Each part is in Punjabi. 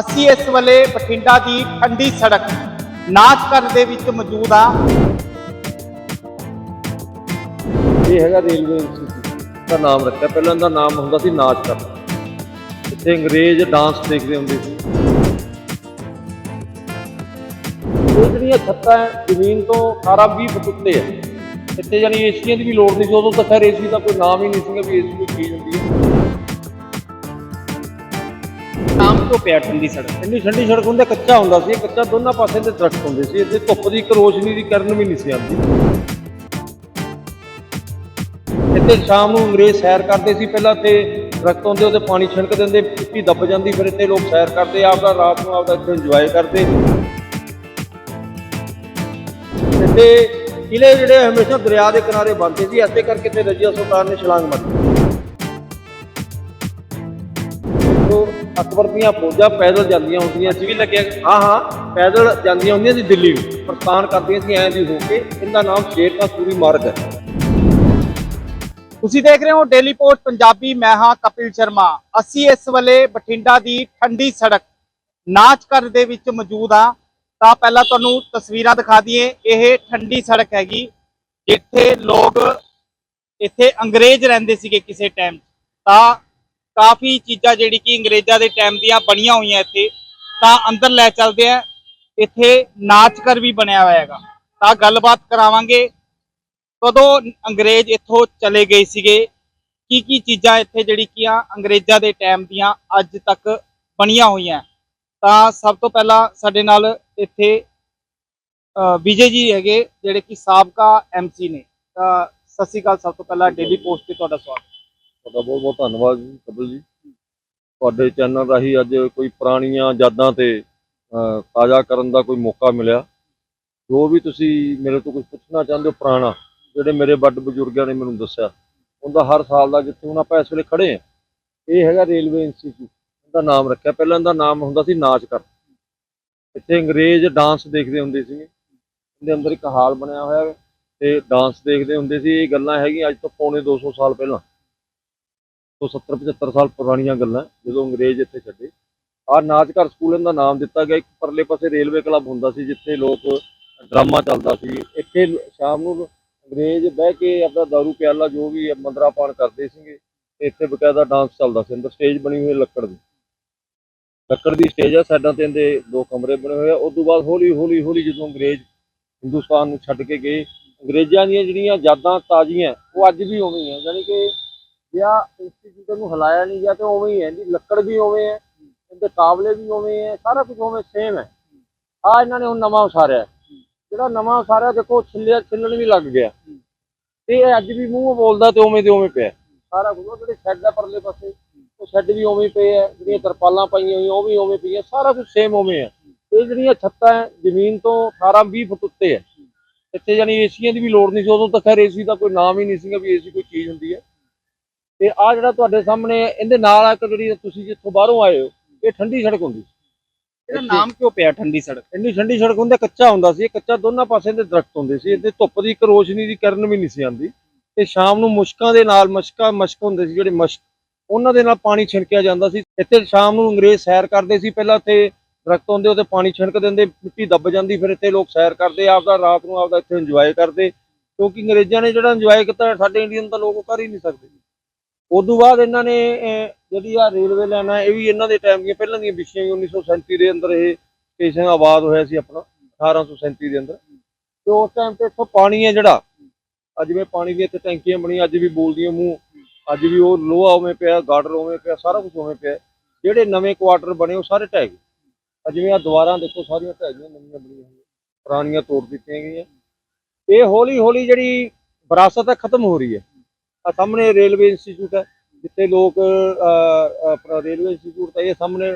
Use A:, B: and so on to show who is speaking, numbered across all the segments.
A: ਅਸੀਂ ਇਸ ਵੇਲੇ ਬਠਿੰਡਾ ਦੀ ਠੰਡੀ ਸੜਕ ਨਾਚਕਰ ਦੇ ਵਿੱਚ ਮੌਜੂਦ ਆ।
B: ਇਹ ਹੈਗਾ ਰੇਲਵੇ ਇੰਸਟੀਚਿਊਟ ਦਾ ਨਾਮ ਰੱਖਿਆ। ਪਹਿਲਾਂ ਇਹਦਾ ਨਾਮ ਹੁੰਦਾ ਸੀ ਨਾਚ ਕਰ ਇੱਥੇ ਅੰਗਰੇਜ਼ ਡਾਂਸ ਦੇਖਦੇ ਹੁੰਦੇ ਸੀ। ਇਹ ਜਿਹੜੀਆਂ ਛੱਤਾਂ ਜ਼ਮੀਨ ਤੋਂ 18 20 ਫੁੱਟ ਉੱਤੇ ਹੈ। ਇੱਥੇ ਜਾਨੀ ਏਸੀਆਂ ਦੀ ਵੀ ਲੋੜ ਨਹੀਂ ਸੀ। ਉਦੋਂ ਤਾਂ ਖੈਰ ਏਸੀ ਦਾ ਕੋਈ ਨਾਮ ਹੀ ਨਹੀਂ ਸੀਗਾ ਵੀ ਏਸੀ ਕੋਈ ਚੀਜ਼ ਹੁੰਦੀ ਹੈ।
A: ਨਾਮ ਪਿਆ ਠੰਡੀ ਸੜਕ।
B: ਇੰਨੀ ਠੰਡੀ ਸੜਕ ਹੁੰਦਾ, ਕੱਚਾ ਹੁੰਦਾ ਸੀ। ਕੱਚਾ ਦੋਨਾਂ ਪਾਸੇ ਤੇ ਦਰਖਤ ਹੁੰਦੇ ਸੀ। ਇੱਥੇ ਧੁੱਪ ਦੀ ਇੱਕ ਰੋਸ਼ਨੀ ਦੀ ਕਿਰਨ ਵੀ ਨਹੀਂ ਸੀ ਆਉਂਦੀ। ਇੱਥੇ ਸ਼ਾਮ ਨੂੰ ਅੰਗਰੇਜ਼ ਸੈਰ ਕਰਦੇ ਸੀ। ਪਹਿਲਾਂ ਤੇ ਦਰਖਤ ਹੁੰਦੇ ਉਹਦੇ ਪਾਣੀ ਛਿਣਕ ਦਿੰਦੇ ਮਿੱਟੀ ਦੱਬ ਜਾਂਦੀ। ਫਿਰ ਇੱਥੇ ਲੋਕ ਸੈਰ ਕਰਦੇ, ਆਪਦਾ ਰਾਤ ਨੂੰ ਆਪਦਾ ਇੱਥੇ ਇੰਜੋਏ ਕਰਦੇ। ਇੱਥੇ ਕਿਲੇ ਜਿਹੜੇ ਹਮੇਸ਼ਾ ਦਰਿਆ ਦੇ ਕਿਨਾਰੇ ਬਣਦੇ ਸੀ। ਐਸੇ ਕਰਕੇ ਤੇ ਰਜੀਆ ਸੁਲਤਾਨ ਨੇ ਛਲਾਂਗ ਮਾਰੀ। ਅਕਬਰ ਦੀਆਂ ਫੌਜਾਂ ਪੈਦਲ ਜਾਂਦੀਆਂ ਹੁੰਦੀਆਂ ਸੀ। ਵੀ ਲੱਗਿਆ ਹਾਂ ਹਾਂ ਪੈਦਲ ਜਾਂਦੀਆਂ ਹੁੰਦੀਆਂ ਸੀ ਦਿੱਲੀ ਨੂੰ। ਪ੍ਰਸਥਾਨ ਕਰਦੀਆਂ ਸੀ ਐਂ ਦੀ ਹੋ ਕੇ। ਇਹਦਾ ਨਾਮ ਸ਼ੇਰ ਕਾ ਸੂਰੀ ਮਾਰਗ ਹੈ।
A: ਤੁਸੀਂ ਦੇਖ ਰਹੇ ਹੋ ਡੇਲੀ ਪੋਸਟ ਪੰਜਾਬੀ ਮੈਂ ਹਾਂ ਕਪਿਲ ਸ਼ਰਮਾ। ਅਸੀਂ ਇਸ ਵੇਲੇ ਬਠਿੰਡਾ ਦੀ ਠੰਡੀ ਸੜਕ ਨਾਚਕਰ ਦੇ ਵਿੱਚ ਮੌਜੂਦ ਆ ਤਾਂ ਪਹਿਲਾਂ ਤੁਹਾਨੂੰ ਤਸਵੀਰਾਂ ਦਿਖਾ ਦਈਏ। ਇਹ ਠੰਡੀ ਸੜਕ ਹੈਗੀ ਜਿੱਥੇ ਲੋਕ ਇੱਥੇ ਅੰਗਰੇਜ਼ ਰਹਿੰਦੇ ਸੀਗੇ ਕਿਸੇ ਟਾਈਮ ਤਾਂ ਕਾਫੀ ਚੀਜ਼ਾਂ ਜਿਹੜੀ ਕਿ ਅੰਗਰੇਜ਼ਾਂ ਦੇ ਟਾਈਮ ਦੀਆਂ ਬਣੀਆਂ ਹੋਈਆਂ ਇੱਥੇ, ਤਾਂ ਅੰਦਰ ਲੈ ਚੱਲਦੇ ਆ। ਇੱਥੇ ਨਾਚ ਘਰ ਵੀ ਬਣਿਆ ਹੋਇਆ ਹੈਗਾ। ਤਾਂ ਗੱਲਬਾਤ ਕਰਾਵਾਂਗੇ। ਕਦੋਂ ਅੰਗਰੇਜ਼ ਇੱਥੋਂ ਚਲੇ ਗਏ ਸੀਗੇ? ਕੀ ਕੀ ਚੀਜ਼ਾਂ ਇੱਥੇ ਜਿਹੜੀ ਕਿ ਆ ਅੰਗਰੇਜ਼ਾਂ ਦੇ ਟਾਈਮ ਦੀਆਂ ਅੱਜ ਤੱਕ ਬਣੀਆਂ ਹੋਈਆਂ? ਤਾਂ ਸਭ ਤੋਂ ਪਹਿਲਾਂ ਸਾਡੇ ਨਾਲ ਇੱਥੇ ਵਿਜੇ ਜੀ ਹੈਗੇ, ਜਿਹੜੇ ਕਿ ਸਾਬਕਾ ਐਮਸੀ ਨੇ। ਤਾਂ ਸਤਿ ਸ਼੍ਰੀ ਅਕਾਲ, ਸਭ ਤੋਂ ਪਹਿਲਾਂ ਡੇਲੀ ਪੋਸਟ ਤੇ ਤੁਹਾਡਾ ਸਵਾਗਤ
B: ਤੁਹਾਡਾ ਬਹੁਤ ਬਹੁਤ ਧੰਨਵਾਦ ਜੀ, ਕਪਿਲ ਜੀ। ਤੁਹਾਡੇ ਚੈਨਲ ਰਾਹੀਂ ਅੱਜ ਕੋਈ ਪੁਰਾਣੀਆਂ ਯਾਦਾਂ ਤੇ ਤਾਜ਼ਾ ਕਰਨ ਦਾ ਕੋਈ ਮੌਕਾ ਮਿਲਿਆ। ਜੋ ਵੀ ਤੁਸੀਂ ਮੇਰੇ ਤੋਂ ਕੁਝ ਪੁੱਛਣਾ ਚਾਹੁੰਦੇ ਹੋ ਪੁਰਾਣਾ, ਜਿਹੜੇ ਮੇਰੇ ਵੱਡ ਬਜ਼ੁਰਗਾਂ ਨੇ ਮੈਨੂੰ ਦੱਸਿਆ, ਉਹਦਾ ਹਰ ਸਾਲ ਦਾ ਜਿੱਥੇ ਹੁਣ ਆਪਾਂ ਇਸ ਵੇਲੇ ਖੜੇ ਆ ਇਹ ਹੈਗਾ ਰੇਲਵੇ ਇੰਸਟੀਚਿਊਟ। ਦਾ ਨਾਮ ਰੱਖਿਆ। ਪਹਿਲਾਂ ਦਾ ਨਾਮ ਹੁੰਦਾ ਸੀ ਨਾਚ ਕਰ। ਇੱਥੇ ਅੰਗਰੇਜ਼ ਡਾਂਸ ਦੇਖਦੇ ਹੁੰਦੇ ਸੀ ਇਹਦੇ ਅੰਦਰ ਇੱਕ ਹਾਲ ਬਣਿਆ ਹੋਇਆ ਹੈ ਤੇ ਡਾਂਸ ਦੇਖਦੇ ਹੁੰਦੇ ਸੀ। ਇਹ ਗੱਲਾਂ ਹੈਗੀਆਂ ਅੱਜ ਤੋਂ ਪੌਣੇ 200 ਸਾਲ ਪਹਿਲਾਂ। ਤੋਂ 70 75 ਸਾਲ ਪੁਰਾਣੀਆਂ ਗੱਲਾਂ ਜਦੋਂ ਅੰਗਰੇਜ਼ ਇੱਥੇ ਛੱਡੇ। ਆਹ ਨਾਚਘਰ ਸਕੂਲ ਇਹਨਾਂ ਦਾ ਨਾਮ ਦਿੱਤਾ ਗਿਆ। ਇੱਕ ਪਰਲੇ ਪਾਸੇ ਰੇਲਵੇ ਕਲੱਬ ਹੁੰਦਾ ਸੀ, ਜਿੱਥੇ ਲੋਕ ਡਰਾਮਾ ਚੱਲਦਾ ਸੀ। ਇੱਥੇ ਸ਼ਾਮ ਨੂੰ ਅੰਗਰੇਜ਼ ਬਹਿ ਕੇ ਆਪਣਾ ਦਾਰੂ ਪਿਆਲਾ ਜੋ ਵੀ ਮੰਦਰਾ ਪਾਨ ਕਰਦੇ ਸੀਗੇ, ਤੇ ਇੱਥੇ ਬਕਾਇਦਾ ਡਾਂਸ ਚੱਲਦਾ ਸੀ। ਅੰਦਰ ਸਟੇਜ ਬਣੀ ਹੋਈ ਲੱਕੜ ਦੀ। ਲੱਕੜ ਦੀ ਸਟੇਜ ਆ, ਸਾਈਡਾਂ ਤੇ ਇਹਦੇ ਦੋ ਕਮਰੇ ਬਣੇ ਹੋਏ ਆ। ਉਸ ਤੋਂ ਬਾਅਦ ਹੌਲੀ ਹੌਲੀ ਹੌਲੀ ਜਦੋਂ ਅੰਗਰੇਜ਼ ਹਿੰਦੁਸਤਾਨ ਨੂੰ ਛੱਡ ਕੇ ਗਏ, ਅੰਗਰੇਜ਼ਾਂ ਦੀਆਂ ਜਿਹੜੀਆਂ ਯਾਦਾਂ ਤਾਜ਼ੀਆਂ, ਉਹ ਅੱਜ ਵੀ ਉਵੇਂ ਹੀ ਆ। ਯਾਨੀ ਕਿ ਜਾਂ ਇੰਸਟੀਚਿਊਟ ਨੂੰ ਹਿਲਾਇਆ ਨਹੀਂ ਗਿਆ ਤੇ ਉਵੇਂ ਹੀ ਹੈ ਇਹਦੀ ਲੱਕੜ ਵੀ ਉਵੇਂ ਹੈ ਇਹਦੇ ਕਾਬਲੇ ਵੀ ਉਵੇਂ ਹੈ ਸਾਰਾ ਕੁਝ ਉਵੇਂ ਸੇਮ ਹੈ। ਆ ਇਹਨਾਂ ਨੇ ਹੁਣ ਨਵਾਂ ਉਸਾਰਿਆ। ਜਿਹੜਾ ਨਵਾਂ ਉਸਾਰਿਆ ਦੇਖੋ ਛਿੱਲਿਆ ਛਿੱਲਣ ਵੀ ਲੱਗ ਗਿਆ। ਤੇ ਇਹ ਅੱਜ ਵੀ ਮੂੰਹ ਬੋਲਦਾ ਤੇ ਉਵੇਂ ਦੇ ਉਵੇਂ ਪਿਆ। ਸਾਰਾ ਕੁਝ ਉਹ ਜਿਹੜੇ ਸ਼ੈੱਡ ਆ ਪਰਲੇ ਪਾਸੇ ਉਹ ਸ਼ੈੱਡ ਵੀ ਉਵੇਂ ਪਏ ਆ ਜਿਹੜੀਆਂ ਤਰਪਾਲਾਂ ਪਾਈਆਂ ਹੋਈਆਂ ਉਹ ਵੀ ਉਵੇਂ ਪਈਆਂ ਸਾਰਾ ਕੁਝ ਸੇਮ ਉਵੇਂ ਆ ਇਹ ਜਿਹੜੀਆਂ ਛੱਤਾਂ ਹੈ, ਜ਼ਮੀਨ ਤੋਂ 18 20 ਫੁੱਟ ਉੱਤੇ ਹੈ। ਇੱਥੇ ਜਾਨੀ ਏਸੀਆਂ ਦੀ ਵੀ ਲੋੜ ਨਹੀਂ ਸੀ ਉਦੋਂ ਤਾਂ ਖੈਰ ਏਸੀ ਦਾ ਕੋਈ ਨਾਮ ਹੀ ਨਹੀਂ ਸੀਗਾ ਵੀ ਏਸੀ ਕੋਈ ਚੀਜ਼ ਹੁੰਦੀ ਹੈ। ਤੇ ਆ ਜਿਹੜਾ ਤੁਹਾਡੇ ਸਾਹਮਣੇ ਇਹਦੇ ਨਾਲ ਆ ਇੱਕ ਜਿਹੜੀ ਤੁਸੀਂ ਜਿੱਥੋਂ ਬਾਹਰੋਂ ਆਏ ਹੋ ਇਹ ਠੰਡੀ ਸੜਕ ਹੁੰਦੀ ਸੀ।
A: ਇਹਦਾ ਨਾਮ ਕਿਉਂ ਪਿਆ ਠੰਡੀ ਸੜਕ?
B: ਇੰਨੀ ਠੰਡੀ ਸੜਕ ਹੁੰਦਾ ਕੱਚਾ ਹੁੰਦਾ ਸੀ ਇਹ ਕੱਚਾ ਦੋਨਾਂ ਪਾਸੇ ਦੇ ਦਰਖਤ ਹੁੰਦੇ ਸੀ ਇਹਦੇ ਧੁੱਪ ਦੀ ਇੱਕ ਰੋਸ਼ਨੀ ਦੀ ਕਿਰਨ ਵੀ ਨਹੀਂ ਸੀ ਆਉਂਦੀ। ਤੇ ਸ਼ਾਮ ਨੂੰ ਮੁਸ਼ਕਾਂ ਦੇ ਨਾਲ ਮਸ਼ਕਾਂ ਮਸ਼ਕ ਹੁੰਦੇ ਸੀ ਜਿਹੜੇ ਮਸ਼ਕ ਉਹਨਾਂ ਦੇ ਨਾਲ ਪਾਣੀ ਛਿਣਕਿਆ ਜਾਂਦਾ ਸੀ। ਇੱਥੇ ਸ਼ਾਮ ਨੂੰ ਅੰਗਰੇਜ਼ ਸੈਰ ਕਰਦੇ ਸੀ ਪਹਿਲਾਂ ਤੇ ਦਰਖਤ ਹੁੰਦੇ ਉਹਦੇ ਪਾਣੀ ਛਿਣਕ ਦਿੰਦੇ ਮਿੱਟੀ ਦੱਬ ਜਾਂਦੀ ਫਿਰ ਇੱਥੇ ਲੋਕ ਸੈਰ ਕਰਦੇ ਆਪਦਾ ਰਾਤ ਨੂੰ ਆਪਦਾ ਇੱਥੇ ਇੰਜੋਏ ਕਰਦੇ। ਕਿਉਂਕਿ ਅੰਗਰੇਜ਼ਾਂ ਨੇ ਜਿਹੜਾ ਇੰਜੋਏ ਕੀਤਾ ਸਾਡੇ ਇੰਡੀਅਨ ਤਾਂ ਲੋਕ ਕਰ ਹੀ ਨਹੀਂ ਸਕਦੇ। ਉਦੋਂ ਬਾਅਦ ਇਹਨਾਂ ਨੇ ਅਹ, ਜਿਹੜੀ ਆ ਰੇਲਵੇ ਲਾਈਨ ਆ ਇਹ ਵੀ ਇਹਨਾਂ ਦੇ ਟਾਈਮ ਦੀਆਂ ਪਹਿਲਾਂ ਦੀਆਂ ਵਿਛੀਆਂ ਹੀ 1937 ਦੇ ਅੰਦਰ ਇਹ ਸਟੇਸ਼ਨ ਆਬਾਦ ਹੋਇਆ ਸੀ ਆਪਣਾ 1837 ਦੇ ਅੰਦਰ। ਤੇ ਉਸ ਟਾਈਮ ਤੇ ਇੱਥੋਂ ਪਾਣੀ ਹੈ ਜਿਹੜਾ ਅੱਜ ਜਿਵੇਂ ਪਾਣੀ ਦੀਆਂ ਇੱਥੇ ਟੈਂਕੀਆਂ ਬਣੀਆਂ ਅੱਜ ਵੀ ਬੋਲਦੀਆਂ ਮੂੰਹ ਅੱਜ ਵੀ ਉਹ ਲੋਹਾ ਉਵੇਂ ਪਿਆ ਗਾਰਡਰ ਉਵੇਂ ਪਿਆ ਸਾਰਾ ਕੁਝ ਉਵੇਂ ਪਿਆ। ਜਿਹੜੇ ਨਵੇਂ ਕੁਆਟਰ ਬਣੇ ਉਹ ਸਾਰੇ ਢਹਿ ਗਏ। ਅੱਜ ਜਿਵੇਂ ਆ ਦੀਵਾਰਾਂ ਦੇਖੋ ਸਾਰੀਆਂ ਢਹਿ ਨਵੀਆਂ ਬਣੀਆਂ ਹੋਈਆਂ ਪੁਰਾਣੀਆਂ ਤੋੜ ਦਿੱਤੀਆਂ ਗਈਆਂ। ਇਹ ਹੌਲੀ ਹੌਲੀ ਜਿਹੜੀ ਵਿਰਾਸਤ ਹੈ ਖਤਮ ਹੋ ਰਹੀ ਹੈ। ਆ ਸਾਹਮਣੇ ਰੇਲਵੇ ਇੰਸਟੀਚਿਊਟ ਹੈ, ਜਿੱਥੇ ਲੋਕ ਆਪਣਾ ਰੇਲਵੇ ਇੰਸਟੀਚਿਊਟ ਤਾਂ ਇਹ ਸਾਹਮਣੇ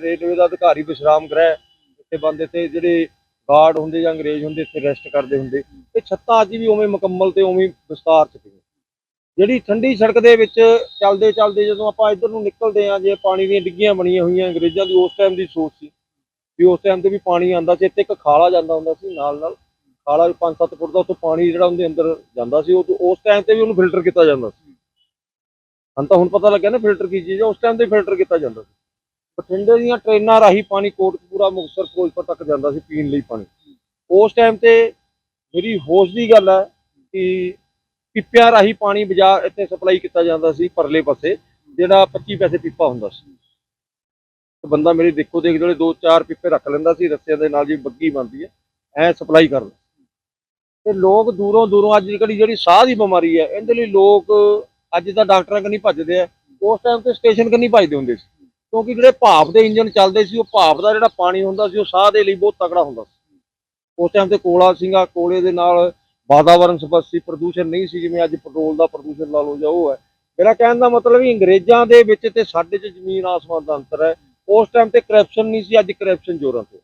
B: ਰੇਲਵੇ ਦਾ ਅਧਿਕਾਰੀ ਵਿਸ਼ਰਾਮ ਗ੍ਰਹਿ ਇੱਥੇ ਬੰਦ ਇੱਥੇ ਜਿਹੜੇ ਗਾਰਡ ਹੁੰਦੇ ਜਾਂ ਅੰਗਰੇਜ਼ ਹੁੰਦੇ ਇੱਥੇ ਰੈਸਟ ਕਰਦੇ ਹੁੰਦੇ। ਇਹ ਛੱਤਾਂ ਅੱਜ ਵੀ ਉਵੇਂ ਮੁਕੰਮਲ ਤੇ ਉਵੇਂ ਵਿਸਤਾਰ ਚ ਪਈਆਂ ਜਿਹੜੀ ਠੰਡੀ ਸੜਕ ਦੇ ਵਿੱਚ ਚੱਲਦੇ ਚੱਲਦੇ ਜਦੋਂ ਆਪਾਂ ਇੱਧਰ ਨੂੰ ਨਿਕਲਦੇ ਆ ਜੇ ਪਾਣੀ ਦੀਆਂ ਡਿੱਗੀਆਂ ਬਣੀਆਂ ਹੋਈਆਂ, ਅੰਗਰੇਜ਼ਾਂ ਦੀ ਉਸ ਟਾਈਮ ਦੀ ਸੋਚ ਸੀ ਵੀ ਉਸ ਟਾਈਮ ਤੇ ਵੀ ਪਾਣੀ ਆਂਦਾ ਸੀ, ਇੱਥੇ ਇੱਕ ਖਾਲਾ ਜਾਂਦਾ ਹੁੰਦਾ ਸੀ ਨਾਲ ਨਾਲ ਖਾਲਾ ਵੀ 5-7 ਫੁੱਟ ਦਾ, ਉੱਥੋਂ ਪਾਣੀ ਜਿਹੜਾ ਉਹਦੇ ਅੰਦਰ ਜਾਂਦਾ ਸੀ, ਉਹ ਉਸ ਟਾਈਮ ਤੇ ਵੀ ਉਹਨੂੰ ਫਿਲਟਰ ਕੀਤਾ ਜਾਂਦਾ ਸੀ। ਹਾਂ ਤਾਂ ਹੁਣ ਪਤਾ ਲੱਗਿਆ ਨਾ ਫਿਲਟਰ ਕੀ ਚੀਜ਼ ਹੈ ਉਸ ਟਾਈਮ ਤੇ ਫਿਲਟਰ ਕੀਤਾ ਜਾਂਦਾ ਸੀ। ਬਠਿੰਡੇ ਦੀਆਂ ਟ੍ਰੇਨਾਂ ਰਾਹੀਂ ਪਾਣੀ ਕੋਟਕਪੂਰਾ, ਮੁਕਤਸਰ, ਫਿਰੋਜ਼ਪੁਰ ਤੱਕ ਜਾਂਦਾ ਸੀ ਪੀਣ ਲਈ ਪਾਣੀ। ਉਸ ਟਾਈਮ ਤੇ ਮੇਰੀ ਹੋਸ਼ ਦੀ ਗੱਲ ਹੈ ਕਿ ਪਿੱਪਿਆਂ ਰਾਹੀਂ ਪਾਣੀ ਬਾਜ਼ਾਰ ਇੱਥੇ ਸਪਲਾਈ ਕੀਤਾ ਜਾਂਦਾ ਸੀ ਪਰਲੇ ਪਾਸੇ, ਜਿਹੜਾ 25 ਪੈਸੇ ਪੀਪਾ ਹੁੰਦਾ ਸੀ। ਤੇ ਬੰਦਾ ਮੇਰੀ ਦੇਖੋ ਦੇਖ ਜਿਹੜੇ ਦੋ ਚਾਰ ਪੀਪੇ ਰੱਖ ਲੈਂਦਾ ਸੀ, ਰੱਸਿਆਂ ਦੇ ਨਾਲ ਜੀ ਬੱਗੀ ਬਣਦੀ ਹੈ ਐ ਸਪਲਾਈ ਕਰਦਾ। ਤੇ ਲੋਕ ਦੂਰੋਂ ਦੂਰੋਂ ਅੱਜ ਕੱਲ੍ਹ ਜਿਹੜੀ ਸਾਹ ਦੀ ਬਿਮਾਰੀ ਹੈ, ਇਹਦੇ ਲਈ ਲੋਕ ਅੱਜ ਤਾਂ ਡਾਕਟਰਾਂ ਕੰਨੀ ਭੱਜਦੇ ਆ। ਉਸ ਟਾਈਮ ਤੇ ਸਟੇਸ਼ਨ ਕੰਨੀ ਭੱਜਦੇ ਹੁੰਦੇ ਸੀ। ਕਿਉਂਕਿ ਜਿਹੜੇ ਭਾਪ ਦੇ ਇੰਜਨ ਚੱਲਦੇ ਸੀ, ਉਹ ਭਾਪ ਦਾ ਜਿਹੜਾ ਪਾਣੀ ਹੁੰਦਾ ਸੀ, ਉਹ ਸਾਹ ਦੇ ਲਈ ਬਹੁਤ ਤਕੜਾ ਹੁੰਦਾ ਸੀ। ਉਸ ਟਾਈਮ ਤੇ ਕੋਲਾ ਸੀਗਾ, ਕੋਲੇ ਦੇ ਨਾਲ ਵਾਤਾਵਰਣ ਸਪਸ਼ਟ ਸੀ ਪ੍ਰਦੂਸ਼ਣ ਨਹੀਂ ਸੀ, ਜਿਵੇਂ ਅੱਜ ਪੈਟਰੋਲ ਦਾ ਪ੍ਰਦੂਸ਼ਣ ਲਾ ਲਓ ਜਾਂ ਉਹ ਹੈ। ਮੇਰਾ ਕਹਿਣ ਦਾ ਮਤਲਬ ਵੀ ਅੰਗਰੇਜ਼ਾਂ ਦੇ ਵਿੱਚ ਤੇ ਸਾਡੇ 'ਚ ਜ਼ਮੀਨ ਆਸਮਾਨ ਦਾ ਅੰਤਰ ਹੈ। ਉਸ ਟਾਈਮ ਤੇ ਕਰਪਸ਼ਨ ਨਹੀਂ ਸੀ, ਅੱਜ ਕਰਪਸ਼ਨ ਜ਼ੋਰਾਂ ਤੇ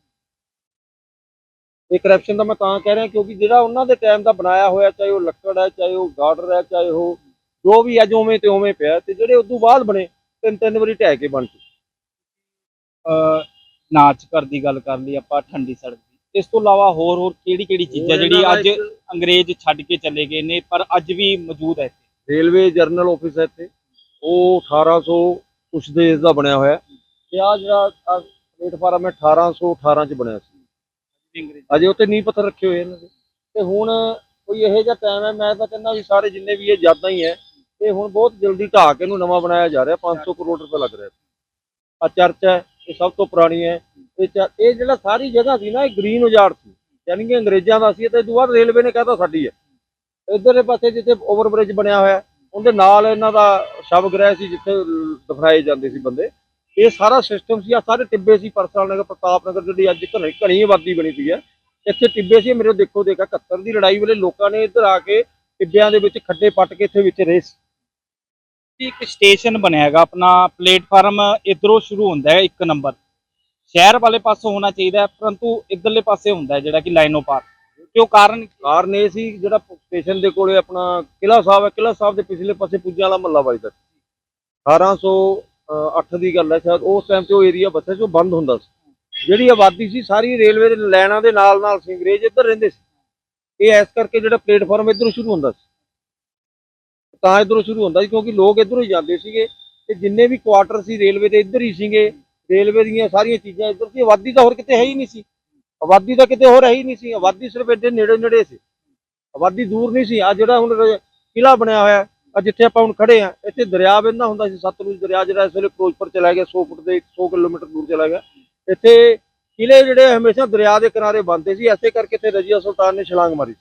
B: ਇਹ ਕਰਪਸ਼ਨ ਦਾ ਮੈਂ ਤਾਂ ਕਹਿ ਰਿਹਾ ਕਿਉਂਕਿ ਜਿਹੜਾ ਉਹਨਾਂ ਦੇ ਟਾਈਮ ਦਾ ਬਣਾਇਆ ਹੋਇਆ ਚਾਹੇ ਉਹ ਲੱਕੜ ਹੈ ਚਾਹੇ ਉਹ ਗਾਰਡਰ ਹੈ ਚਾਹੇ ਉਹ ਜੋ ਵੀ ਅੱਜ ਉਵੇਂ ਤੇ ਉਵੇਂ ਪਿਆ ਤੇ ਜਿਹੜੇ ਉਦੋਂ ਬਾਅਦ ਬਣੇ ਤਿੰਨ ਤਿੰਨ ਵਾਰੀ ਢਹਿ ਕੇ ਬਣ ਚੁੱਕੇ।
A: ਨਾਚ ਘਰ ਦੀ ਗੱਲ ਕਰ ਲਈ ਆਪਾਂ ਠੰਡੀ ਸੜਕ ਦੀ। ਇਸ ਤੋਂ ਇਲਾਵਾ ਹੋਰ ਹੋਰ ਕਿਹੜੀ ਕਿਹੜੀ ਚੀਜ਼ਾਂ ਜਿਹੜੀ ਅੱਜ ਅੰਗਰੇਜ਼ ਛੱਡ ਕੇ ਚਲੇ ਗਏ ਨੇ ਪਰ ਅੱਜ ਵੀ ਮੌਜੂਦ ਹੈ ਇੱਥੇ?
B: ਰੇਲਵੇ ਜਰਨਲ ਆਫਿਸ ਹੈ ਇੱਥੇ। ਉਹ 1800 ਕੁਛ ਦੇ ਇਸ ਦਾ ਬਣਿਆ ਹੋਇਆ। ਤੇ ਆ ਜਿਹੜਾ ਪਲੇਟਫਾਰਮ ਹੈ 1818 ਚ ਬਣਿਆ ਸੀ। ਅਜੇ ਉੱਤੇ ਨੀਂਹ ਪੱਥਰ ਰੱਖੇ ਹੋਏ ਇਹਨਾਂ ਦੇ। ਤੇ ਹੁਣ ਕੋਈ ਇਹੋ ਜਿਹਾ ਟਾਈਮ ਹੈ, ਮੈਂ ਤਾਂ ਕਹਿੰਦਾ ਵੀ ਸਾਰੇ ਜਿੰਨੇ ਵੀ ਇਹ ਯਾਦਾਂ ਹੀ ਹੈ ਤੇ ਹੁਣ ਬਹੁਤ ਜਲਦੀ ਢਾਹ ਕੇ ਇਹਨੂੰ ਨਵਾਂ ਬਣਾਇਆ ਜਾ ਰਿਹਾ 500 ਕਰੋੜ ਰੁਪਏ ਲੱਗ ਰਿਹਾ। ਆ ਚਰਚ ਹੈ, ਇਹ ਸਭ ਤੋਂ ਪੁਰਾਣੀ ਹੈ। ਇਹ ਚ- ਇਹ ਜਿਹੜਾ ਸਾਰੀ ਜਗ੍ਹਾ ਸੀ ਨਾ, ਇਹ ਗ੍ਰੀਨ ਉਜਾੜ ਸੀ। ਯਾਨੀ ਕਿ ਅੰਗਰੇਜ਼ਾਂ ਦਾ ਸੀ ਤੇ ਇਹ ਤੋਂ ਬਾਅਦ ਰੇਲਵੇ ਨੇ ਕਹਿਤਾ ਸਾਡੀ ਹੈ। ਇਧਰਲੇ ਪਾਸੇ ਜਿੱਥੇ ਓਵਰਬ੍ਰਿਜ ਬਣਿਆ ਹੋਇਆ, ਉਹਦੇ ਨਾਲ ਇਹਨਾਂ ਦਾ ਸ਼ਵ ਗ੍ਰਹਿ ਸੀ, ਜਿੱਥੇ ਲ- ਦਫਨਾਏ ਜਾਂਦੇ ਸੀ ਬੰਦੇ। ਇਹ ਸਾਰਾ ਸਿਸਟਮ ਸੀ ਆ ਸਾਰੇ ਟਿੱਬੇ ਸੀ ਪਰਸਾਲ ਨਗਰ ਪ੍ਰਤਾਪ ਨਗਰ ਜਿਹੜੀ ਅੱਜ ਘਣੀ ਘਣੀ ਆਬਾਦੀ ਬਣੀ ਸੀ ਹੈ। ਇੱਥੇ ਟਿੱਬੇ ਸੀ ਮੇਰੇ ਦੇਖੋ ਦੇਖਾ 71 ਦੀ ਲੜਾਈ ਵੇਲੇ ਲੋਕਾਂ ਨੇ ਇੱਧਰ ਆ ਕੇ ਟਿੱਬਿਆਂ ਦੇ ਵਿੱਚ ਖੱਡੇ ਪੱਟ ਕੇ ਇੱਥੇ ਵਿੱਚ ਰੇਸ
A: ਇੱਕ ਸਟੇਸ਼ਨ ਬਣਿਆ ਹੈਗਾ ਆਪਣਾ ਪਲੇਟਫਾਰਮ ਇਧਰੋਂ ਸ਼ੁਰੂ ਹੁੰਦਾ ਹੈ ਇੱਕ ਨੰਬਰ ਸ਼ਹਿਰ ਵਾਲੇ ਪਾਸੋਂ ਹੋਣਾ ਚਾਹੀਦਾ ਪਰੰਤੂ ਇਧਰਲੇ ਪਾਸੇ ਹੁੰਦਾ ਜਿਹੜਾ ਕਿ ਲਾਈਨੋ ਪਾਰ ਕਿਉਂ? ਕਾਰਨ
B: ਕਾਰਨ ਇਹ ਸੀ ਜਿਹੜਾ ਸਟੇਸ਼ਨ ਦੇ ਕੋਲੇ ਆਪਣਾ ਕਿਲਾ ਸਾਹਿਬ ਹੈ ਕਿਲਾ ਸਾਹਿਬ ਦੇ ਪਿਛਲੇ ਪਾਸੇ ਪੁੱਜਾਂ ਵਾਲਾ ਮੱਲਾ ਵੱਜਦਾ 1800 ਅੱਠ ਦੀ ਗੱਲ ਹੈ, ਸ਼ਾਇਦ ਉਸ ਟਾਈਮ ਤੇ ਉਹ ਏਰੀਆ ਬੱਚਾ ਚੋਂ ਬੰਦ ਹੁੰਦਾ ਸੀ। ਜਿਹੜੀ ਆਬਾਦੀ ਸੀ, ਸਾਰੀ ਰੇਲਵੇ ਦੇ ਲਾਈਨਾਂ ਦੇ ਨਾਲ ਨਾਲ ਸਿੰਗਰੇਜ ਇੱਧਰ ਰਹਿੰਦੇ ਸੀ। ਇਹ ਐਸ ਕਰਕੇ ਜਿਹੜਾ ਪਲੇਟਫਾਰਮ ਇੱਧਰੋਂ ਸ਼ੁਰੂ ਹੁੰਦਾ ਸੀ। ਤਾਂ ਇੱਧਰੋਂ ਸ਼ੁਰੂ ਹੁੰਦਾ ਸੀ, ਕਿਉਂਕਿ ਲੋਕ ਇੱਧਰੋਂ ਹੀ ਜਾਂਦੇ ਸੀਗੇ ਤੇ ਜਿੰਨੇ ਵੀ ਕੁਆਟਰ ਸੀ ਰੇਲਵੇ ਦੇ ਇੱਧਰ ਹੀ ਸੀਗੇ ਰੇਲਵੇ ਦੀਆਂ ਸਾਰੀਆਂ ਚੀਜ਼ਾਂ ਇੱਧਰ ਸੀ। ਆਬਾਦੀ ਤਾਂ ਹੋਰ ਕਿਤੇ ਹੈ ਹੀ ਨਹੀਂ ਸੀ। ਆਬਾਦੀ ਤਾਂ ਕਿਤੇ ਹੋਰ ਹੈ ਹੀ ਨਹੀਂ ਸੀ। ਆਬਾਦੀ ਸਿਰਫ ਇੱਡੇ ਨੇੜੇ ਨੇੜੇ ਸੀ। ਆਬਾਦੀ ਦੂਰ ਨਹੀਂ ਸੀ। ਆ ਜਿਹੜਾ ਹੁਣ ਕਿਲਾ ਬਣਿਆ ਹੋਇਆ ਆ ਜਿੱਥੇ ਆਪਾਂ ਹੁਣ ਖੜੇ ਆ, ਇੱਥੇ ਦਰਿਆ ਵਹਿੰਦਾ ਹੁੰਦਾ ਸੀ, ਸਤਲੁਜ ਦਰਿਆ ਜਿਹੜਾ ਇਸ ਵੇਲੇ ਫਿਰੋਜ਼ਪੁਰ ਚਲਾ ਗਿਆ 100 ਫੁੱਟ ਦੇ 100 ਕਿਲੋਮੀਟਰ ਦੂਰ ਚਲਾ ਗਿਆ। ਇੱਥੇ ਕਿਲੇ ਜਿਹੜੇ ਹਮੇਸ਼ਾ ਦਰਿਆ ਦੇ ਕਿਨਾਰੇ ਬਣਦੇ ਸੀ ਐਸੇ ਕਰਕੇ ਇੱਥੇ ਰਜੀਆ ਸੁਲਤਾਨ ਨੇ ਛਲਾਂਗ ਮਾਰੀ।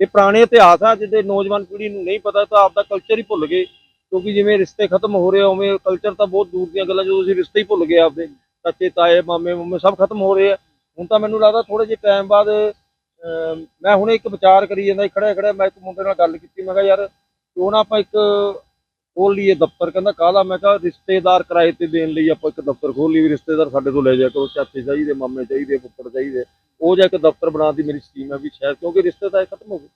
B: ਇਹ ਪੁਰਾਣੇ ਇਤਿਹਾਸ ਆ, ਜਿਹਦੇ ਨੌਜਵਾਨ ਪੀੜ੍ਹੀ ਨੂੰ ਨਹੀਂ ਪਤਾ, ਤਾਂ ਆਪਦਾ ਕਲਚਰ ਹੀ ਭੁੱਲ ਗਏ, ਕਿਉਂਕਿ ਜਿਵੇਂ ਰਿਸ਼ਤੇ ਖਤਮ ਹੋ ਰਹੇ ਆ, ਉਵੇਂ ਕਲਚਰ ਤਾਂ ਬਹੁਤ ਦੂਰ ਦੀਆਂ ਗੱਲਾਂ, ਜਦੋਂ ਅਸੀਂ ਰਿਸ਼ਤੇ ਹੀ ਭੁੱਲ ਗਏ ਆਪਦੇ, ਚਾਚੇ, ਤਾਏ, ਮਾਮੇ, ਮੰਮੇ, ਸਭ ਖਤਮ ਹੋ ਰਹੇ ਆ। ਹੁਣ ਤਾਂ ਮੈਨੂੰ ਲੱਗਦਾ ਥੋੜੇ ਜਿਹੇ ਟਾਈਮ ਬਾਅਦ ਮੈਂ ਹੁਣੇ ਇੱਕ ਵਿਚਾਰ ਕਰੀ ਜਾਂਦਾ ਸੀ ਖੜਾ ਖੜਾ ਮੈਂ ਇੱਕ ਮੁੰਡੇ ਨਾਲ ਗੱਲ ਕੀਤੀ, ਮੈਂ ਕਿਹਾ ਯਾਰ ਕਿਉਂ ਨਾ ਆਪਾਂ ਇੱਕ ਖੋਲ ਲਈਏ ਦਫ਼ਤਰ, ਕਹਿੰਦਾ ਕਾਹਦਾ? ਮੈਂ ਕਿਹਾ ਰਿਸ਼ਤੇਦਾਰ ਕਿਰਾਏ ਤੇ ਦੇਣ ਲਈ ਆਪਾਂ ਇੱਕ ਦਫ਼ਤਰ ਖੋਲ ਲਈ ਵੀ ਰਿਸ਼ਤੇਦਾਰ ਸਾਡੇ ਤੋਂ ਲੈ ਜਾ ਕਰੋ, ਚਾਚੇ ਚਾਹੀਦੇ, ਮਾਮੇ ਚਾਹੀਦੇ ਫੁੱਫੜ ਚਾਹੀਦੇ। ਉਹ ਜਿਹਾ ਇੱਕ ਦਫ਼ਤਰ ਬਣਾਉਣ ਦੀ ਮੇਰੀ ਸਕੀਮ ਹੈ ਵੀ ਸ਼ਾਇਦ ਕਿਉਂਕਿ ਰਿਸ਼ਤੇ ਖਤਮ ਹੋ ਗਏ।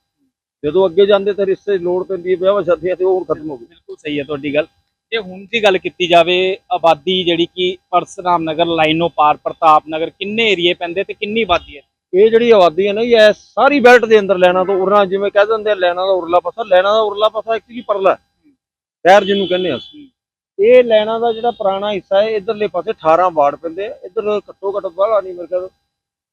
B: ਜਦੋਂ ਅੱਗੇ ਜਾਂਦੇ ਤਾਂ ਰਿਸ਼ਤੇ ਲੋੜ ਪੈਂਦੀ ਹੈ, ਵਿਆਹ ਸ਼ਾਦੀਆਂ ਤੇ ਉਹ ਖਤਮ ਹੋ ਗਏ।
A: ਬਿਲਕੁਲ ਸਹੀ ਹੈ ਤੁਹਾਡੀ ਗੱਲ। ਜੇ ਹੁਣ ਦੀ ਗੱਲ ਕੀਤੀ ਜਾਵੇ, ਆਬਾਦੀ ਜਿਹੜੀ ਕਿ ਪਰਸਰਾਮ ਨਗਰ ਲਾਈਨੋ ਪਾਰ ਪ੍ਰਤਾਪ ਨਗਰ ਕਿੰਨੇ ਏਰੀਏ ਪੈਂਦੇ ਤੇ ਕਿੰਨੀ ਆਬਾਦੀ ਹੈ?
B: ਇਹ ਜਿਹੜੀ ਆਬਾਦੀ ਹੈ ਨਾ ਇਹ ਸਾਰੀ ਬੈਲਟ ਦੇ ਅੰਦਰ ਲੈਣਾ ਤੋਂ ਉਰਲਾ ਜਿਵੇਂ ਕਹਿ ਦਿੰਦੇ ਆ ਲੈਣਾ ਦਾ ਉਰਲਾ ਪਾਸਾ ਲੈਣਾ ਦਾ ਉਰਲਾ ਪਾਸਾ ਐਕਚੁਅਲੀ ਪਰਲਾ ਸ਼ਹਿਰ ਜਿਹਨੂੰ ਕਹਿੰਦੇ ਆ ਇਹ ਲੈਣਾ ਦਾ ਜਿਹੜਾ ਪੁਰਾਣਾ ਹਿੱਸਾ ਹੈ ਇਧਰਲੇ ਪਾਸੇ 18 ਵਾਰਡ ਪੈਂਦੇ ਆ। ਇਧਰ ਘੱਟੋ ਘੱਟ ਬਾਹਲਾ ਨਹੀਂ ਮੇਰੇ ਖਿਆਲ